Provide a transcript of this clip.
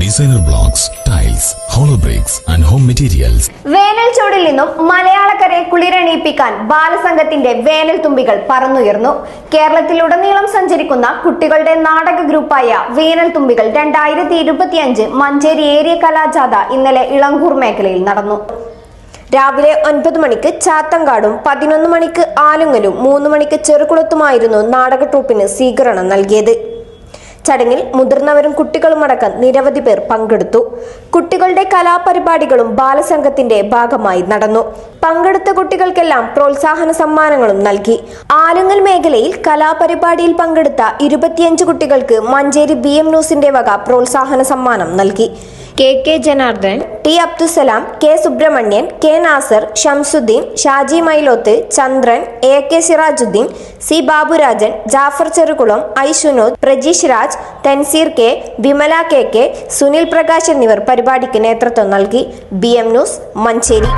Designer blocks tiles hollow bricks and home materials വേനൽ ചൂടിൽ നിന്നും മലയാളക്കരയെ കുളിരണിയിപ്പിക്കാൻ ബാലസംഘത്തിന്റെ വേനൽ തുമ്പികൾ പറന്നുയർന്നു. കേരളത്തിലുടനീളം സഞ്ചരിക്കുന്ന കുട്ടികളുടെ നാടക ഗ്രൂപ്പായ വേനൽ തുമ്പികൾ രണ്ടായിരത്തി ഇരുപത്തിയഞ്ച് മഞ്ചേരി ഏരിയ കലാജാഥ ഇന്നലെ ഇളങ്കൂർ മേഖലയിൽ നടന്നു. രാവിലെ ഒൻപത് മണിക്ക് ചാത്തങ്കാടും പതിനൊന്ന് മണിക്ക് ആലുങ്ങലും മൂന്ന് മണിക്ക് ചെറുകുളത്തുമായിരുന്നു നാടക ട്രൂപ്പിന് സ്വീകരണം നൽകിയത്. ചടങ്ങിൽ മുതിർന്നവരും കുട്ടികളുമടക്കം നിരവധി പേർ പങ്കെടുത്തു. കുട്ടികളുടെ കലാപരിപാടികളും ബാലസംഘത്തിന്റെ ഭാഗമായി നടന്നു. പങ്കെടുത്ത കുട്ടികൾക്കെല്ലാം പ്രോത്സാഹന സമ്മാനങ്ങളും നൽകി. ആലുങ്ങൽ മേഖലയിൽ കലാപരിപാടിയിൽ പങ്കെടുത്ത ഇരുപത്തിയഞ്ച് കുട്ടികൾക്ക് മഞ്ചേരി ബി എം ന്യൂസിന്റെ വക പ്രോത്സാഹന സമ്മാനം നൽകി. K K Janardhan T Abdussalam K Subramanian K Nasar Shamsuddin Shaji Mailoth Chandran A K Sirajuddin C Baburajan Jafar Cherukulam I Sunod Prajeesh Raj Tanseer K Vimala K K Sunil Prakash എന്നിവർ പരിപാടിക്ക് നേതൃത്വം നൽകി. B M news Manjeri.